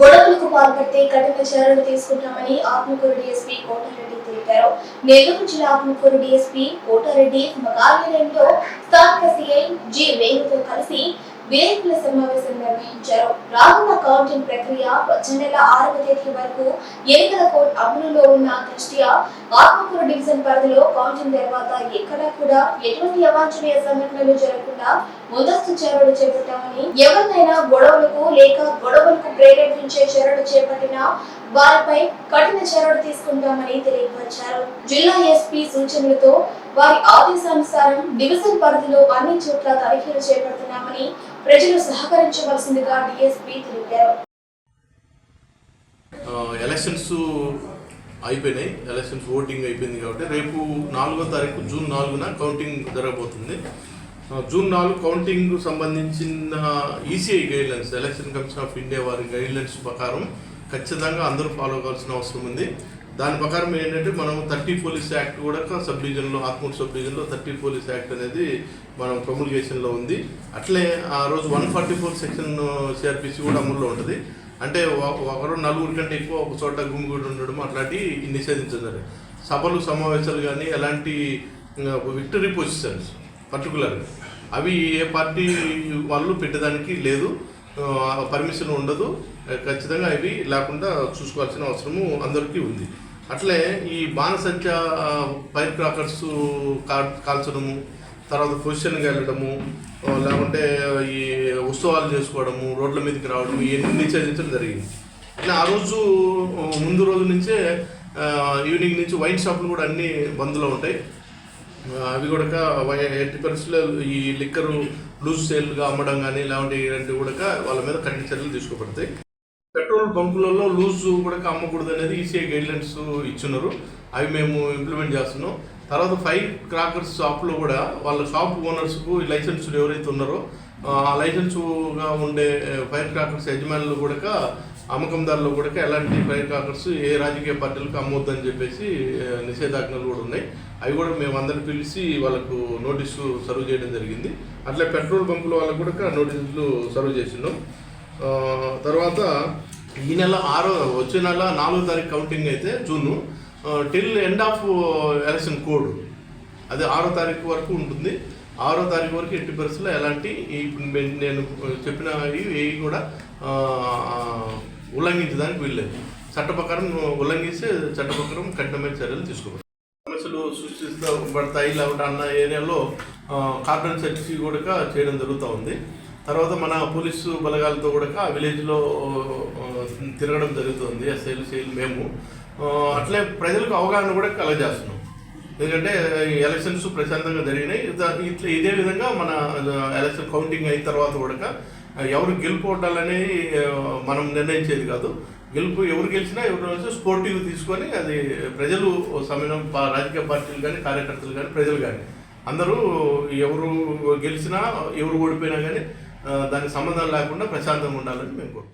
గొడవలకు పాల్పడితే కఠిన చర్యలు తీసుకుంటామని ఆత్మకూరు డిఎస్పీ కోటారెడ్డి తెలిపారు. నెల్లూరు జిల్లా ఆత్మకూరు డిఎస్పీ కోటారెడ్డి తమ కార్యాలయంలో స్థానిక సీఐ జి వేణుతో కలిసి విలేకరుల సమావేశం నిర్వహించారు. రానున్న కౌంటింగ్ ప్రక్రియ వచ్చే నెల ఆరవ తేదీ వరకు ఎన్నికల కోడ్ అమలులో ఉన్న దృష్ట్యా ఆత్మకూరు డివిజన్ పరిధిలో కౌంటింగ్ తర్వాత ఎక్కడా కూడా ఎటువంటి అవాంఛనీయ సంఘటనలు జరగకుండా ముందస్తు చర్యలు చేపట్టామని ఎవరినైనా గొడవలకు లేక చేపట్టిన వారిపై కఠిన చర్యలు తీసుకుంటామని తెలియపరిచారు. జిల్లా ఎస్పీ సూచనలతో వారి ఆదేశానుసారం డివిజన్ పరిధిలో అన్ని చోట్ల తనిఖీలు చేపడుతున్నామని ప్రజలు సహకరించవలసిందిగా డిఎస్పీ తెలిపారు. ఆ, ఎలక్షన్స్ అయిపోయినాయి. ఎలక్షన్స్ ఓటింగ్ అయిపోయింది కాబట్టి రేపు నాలుగో తారీఖు జూన్ నాలుగున కౌంటింగ్ జరగబోతుంది. జూన్ నాలుగు కౌంటింగ్ సంబంధించిన ECI guidelines election commission of India వారి గైడ్లైన్స్ ప్రకారం ఖచ్చితంగా అందరూ ఫాలో కావాల్సిన అవసరం ఉంది. దాని ప్రకారం ఏంటంటే మనం థర్టీ పోలీస్ యాక్ట్ కూడా సబ్ డివిజన్లో ఆత్మూరు సబ్ డివిజన్లో థర్టీ పోలీస్ యాక్ట్ అనేది మనం ప్రొముల్గేషన్లో ఉంది. అట్లే ఆ రోజు one forty four section CrPC కూడా అమల్లో ఉంటుంది. అంటే ఒకరు నలుగురు కంటే ఎక్కువ ఒక చోట గుమిగూడి ఉండడం అట్లాంటివి నిషేధించారు సభలు సమావేశాలు కానీ ఎలాంటి విక్టరీ పొజిషన్స్ పర్టికులర్గా అవి ఏ పార్టీ వాళ్ళు పెట్టేదానికి లేదు. పర్మిషన్ ఉండదు. ఖచ్చితంగా ఇవి లేకుండా చూసుకోవాల్సిన అవసరము అందరికీ ఉంది. అట్లే ఈ బాణసంచ ఫైర్ క్రాకర్స్ కాల్చడము తర్వాత పొజిషన్కి వెళ్ళడము లేకుంటే ఈ ఉత్సవాలు చేసుకోవడము రోడ్ల మీదకి రావడం ఇవన్నీ నిషేధించడం జరిగింది. ఇలా ఆ రోజు ముందు రోజు నుంచే ఈవినింగ్ నుంచి వైన్ షాపులు కూడా అన్ని బంద్లో ఉంటాయి. అవి కూడా వై- ఎట్టి పరిస్థితుల్లో ఈ లిక్కరు లూజ్ సేల్గా అమ్మడం కానీ ఇలాంటి ఇలాంటివి కూడా వాళ్ళ మీద కఠిన చర్యలు తీసుకోబడతాయి. పెట్రోల్ బంకులలో లూజ్ కూడా అమ్మకూడదు అనేది ఈసీఐ గైడ్లైన్స్ ఇచ్చున్నారు. అవి మేము ఇంప్లిమెంట్ చేస్తున్నాం. తర్వాత ఫైర్ క్రాకర్స్ షాప్లో కూడా వాళ్ళ షాప్ ఓనర్స్కు లైసెన్స్ ఎవరైతే ఉన్నారో ఆ లైసెన్స్గా ఉండే ఫైర్ క్రాకర్స్ యజమానులు కూడా అమ్మకందారులు కూడా ఎలాంటి ఫైర్ క్రాకర్స్ ఏ రాజకీయ పార్టీలకు అమ్మొద్దని చెప్పేసి నిషేధాజ్ఞలు కూడా ఉన్నాయి. అవి కూడా మేము అందరిని పిలిచి వాళ్ళకు నోటీసు సర్వ్ చేయడం జరిగింది. అట్లే పెట్రోల్ పంపుల వాళ్ళకు కూడా నోటీసులు సర్వ్ చేసినాం. తర్వాత ఈ నెల ఆరో వచ్చే నెల నాలుగో తారీఖు కౌంటింగ్ అయితే June till end of election code. అది ఆరో తారీఖు వరకు ఉంటుంది. ఆరో తారీఖు వరకు ఎట్టి పరిస్థితుల్లో ఎలాంటి ఇప్పుడు నేను చెప్పిన ఇవి కూడా ఉల్లంఘించడానికి వీల్లేదు. చట్ట ప్రకారం ఉల్లంఘిస్తే చట్ట ప్రకారం కఠినమైన చర్యలు తీసుకోవాలి. సమస్యలు సృష్టిస్తబడతాయి లేకుంటే అన్న ఏరియాలో కార్బన్ సెర్చ్ కూడా చేయడం జరుగుతూ ఉంది. తర్వాత మన పోలీసు బలగాలతో కూడా విలేజ్లో తిరగడం జరుగుతుంది ఎస్ఐలు సైలు మేము. అట్లే ప్రజలకు అవగాహన కూడా కలగజేస్తున్నాం. ఎందుకంటే ఈ ఎలక్షన్స్ ప్రశాంతంగా జరిగినాయి. ఇట్లా ఇదే విధంగా మన ఎలక్షన్ కౌంటింగ్ అయిన తర్వాత కూడా ఎవరు గెలుపోవటాలని మనం నిర్ణయించేది కాదు. గెలుపు ఎవరు గెలిచినా ఎవరు గెలిచినా స్పోర్టివ్ తీసుకొని అది ప్రజలు సమయం పా- రాజకీయ పార్టీలు కానీ కార్యకర్తలు కానీ ప్రజలు కానీ అందరూ ఎవరు గెలిచినా ఎవరు ఓడిపోయినా కానీ దానికి సంబంధం లేకుండా ప్రశాంతంగా ఉండాలని మేము కోరుకుంటున్నాం.